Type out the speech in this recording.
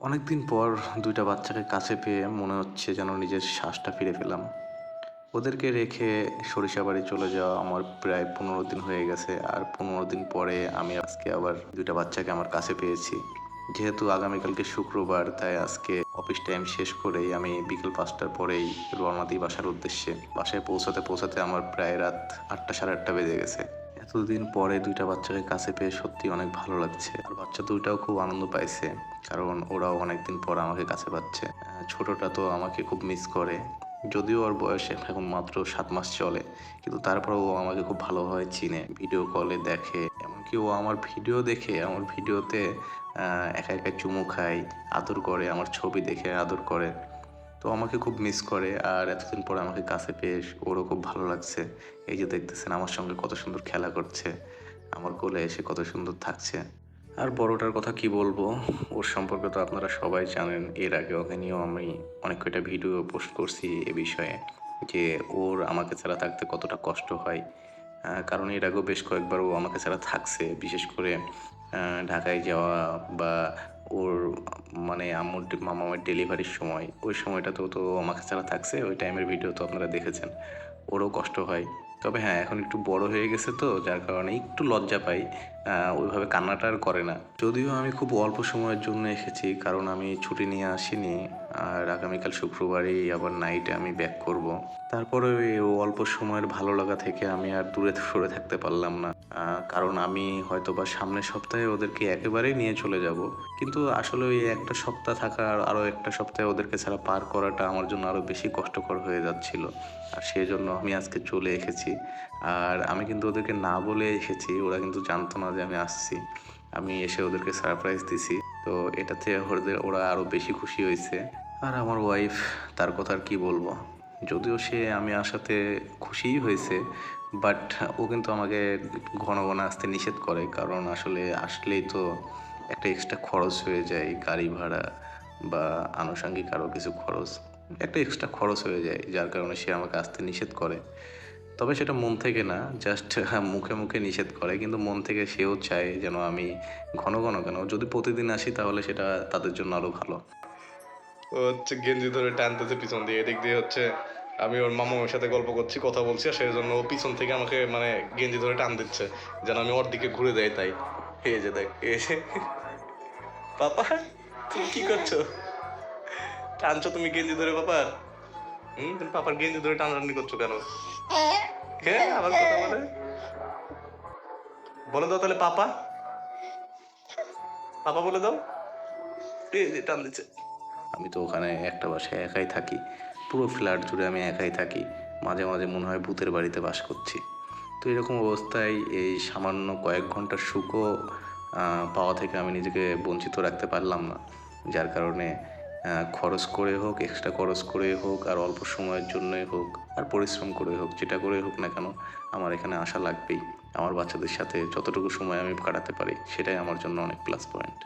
অনেকদিন পর দুইটা বাচ্চাকে কাছে পেয়ে মনে হচ্ছে যেন নিজের শ্বাসটা ফিরে পেলাম। ওদেরকে রেখে সরিষা বাড়ি চলে যাওয়া আমার প্রায় পনেরো দিন হয়ে গেছে আর পনেরো দিন পরে আমি আজকে আবার দুইটা বাচ্চাকে আমার কাছে পেয়েছি। যেহেতু আগামীকালকে শুক্রবার, তাই আজকে অফিস টাইম শেষ করেই আমি বিকেল পাঁচটার পরেই রওনা দিই বাসার উদ্দেশ্যে। বাসায় পৌঁছাতে পৌঁছাতে আমার প্রায় রাত আটটা সাড়ে আটটা বেজে গেছে। এতদিন পরে দুইটা বাচ্চাকে কাছে পেয়ে সত্যি অনেক ভালো লাগছে। আর বাচ্চা দুইটাও খুব আনন্দ পাইছে, কারণ ওরাও অনেকদিন পর আমাকে কাছে পাচ্ছে। ছোটটা তো আমাকে খুব মিস করে, যদিও ওর বয়স এখন মাত্র সাত মাস চলে, কিন্তু তারপরেও ও আমাকে খুব ভালোভাবে চিনে ভিডিও কলে দেখে। এমনকি ও আমার ভিডিও দেখে, আমার ভিডিওতে একা একা চুমু খায়, আদর করে, আমার ছবি দেখে আদর করে। তো আমাকে খুব মিস করে আর এতদিন পরে আমাকে কাছে পেয়ে ওরও খুব ভালো লাগছে। এই যে দেখতেছেন আমার সঙ্গে কত সুন্দর খেলা করছে, আমার কোলে এসে কত সুন্দর থাকছে। আর বড়টার কথা কি বলব, ওর সম্পর্কে তো আপনারা সবাই জানেন, এর আগে ওকে নিয়েও আমি অনেক কয়টা ভিডিও পোস্ট করছি এ বিষয়ে, যে ওর আমাকে ছাড়া থাকতে কতটা কষ্ট হয়। কারণ এর আগেও বেশ কয়েকবার ও আমাকে ছাড়া থাকছে, বিশেষ করে ঢাকায় যাওয়া বা ওর মানে আম্মুর মামামের ডেলিভারির সময়, ওই সময়টা তো তো আমাকে ছাড়া থাকছে, ওই টাইমের ভিডিও তো আপনারা দেখেছেন। ওরও কষ্ট হয়। তবে হ্যাঁ এখন একটু বড় হয়ে গেছে তো, যার কারণে একটু লজ্জা পাই। ওইভাবে কান্নাটা আর করে না। যদিও আমি খুব অল্প সময়ের জন্য এসেছি, কারণ আমি ছুটি নিয়ে আসিনি। আর আগামীকাল শুক্রবারই আবার নাইটে আমি ব্যাক করব। তারপরে অল্প সময়ের ভালো লাগা থেকে আমি আর দূরে সরে থাকতে পারলাম না। কারণ আমি হয়তো বা সামনের সপ্তাহে ওদেরকে একেবারেই নিয়ে চলে যাব। কিন্তু আসলে ওই একটা সপ্তাহ থাকা আর আরও একটা সপ্তাহে ওদেরকে ছাড়া পার করাটা আমার জন্য আরও বেশি কষ্টকর হয়ে যাচ্ছিল। আর সেই জন্য আমি আজকে চলে এসেছি। আর আমি কিন্তু ওদেরকে না বলে এসেছি, ওরা কিন্তু জানতো না যে আমি আসছি। আমি এসে ওদেরকে সারপ্রাইজ দিছি। তো এটাতে ওদের, ওরা আরও বেশি খুশি হয়েছে। আর আমার ওয়াইফ তার কথা আর কি বলব? যদিও সে আমি আসাতে খুশিই হয়েছে বাট ও কিন্তু আমাকে ঘন ঘন আসতে নিষেধ করে, কারণ আসলে আসলেই তো একটা এক্সট্রা খরচ হয়ে যায়, গাড়ি ভাড়া বা আনুষঙ্গিক আরও কিছু খরচ। একটা এক্সট্রা খরচ হয়ে যায়, যার কারণে সে আমাকে আসতে নিষেধ করে। তবে সেটা মন থেকে না জাস্ট মুখে মুখে নিষেধ করে, কিন্তু মন থেকে সেও চায় যেন আমি ঘন ঘন কেন, যদি প্রতিদিন আসি তাহলে সেটা তাদের জন্য আরও ভালো। ও হচ্ছে গেঞ্জি ধরে টানতেছে পিছন দিয়ে, এদিক দিয়ে হচ্ছে আমি ওর মামার সাথে গল্প করছি, কথা বলছি, আর সেই জন্য ও পিছন থেকে আমাকে মানে গেঞ্জি ধরে টান দিচ্ছে, যেন আমি ওর দিকে ঘুরে যাই তাই। এই যে দেখ, এই যে। পাপা, তুমি কি করছ? টানছো তুমি গেঞ্জি ধরে পাপার হুম, তুমি পাপার গেঞ্জি ধরে টানাটানি করছ কেন? হ্যাঁ আবার কথা বলে? বলে দাও তাহলে পাপা। পাপা বলে দাও। টান দিচ্ছে। আমি তো ওখানে একটা বাসায় একাই থাকি। পুরো ফ্ল্যাট জুড়ে আমি একাই থাকি। মাঝে মাঝে মনে হয় ভূতের বাড়িতে বাস করছি। তো এরকম অবস্থায় এই সামান্য কয়েক ঘণ্টার সুখও পাওয়া থেকে আমি নিজেকে বঞ্চিত রাখতে পারলাম না। যার কারণে খরচ করে হোক এক্সট্রা খরচ করে হোক, আর অল্প সময়ের জন্যই হোক, আর পরিশ্রম করে হোক, যেটা করে হোক না কেন, আমার এখানে আসা লাগবেই। আমার বাচ্চাদের সাথে যতটুকু সময় আমি কাটাতে পারি, সেটাই আমার জন্য অনেক প্লাস পয়েন্ট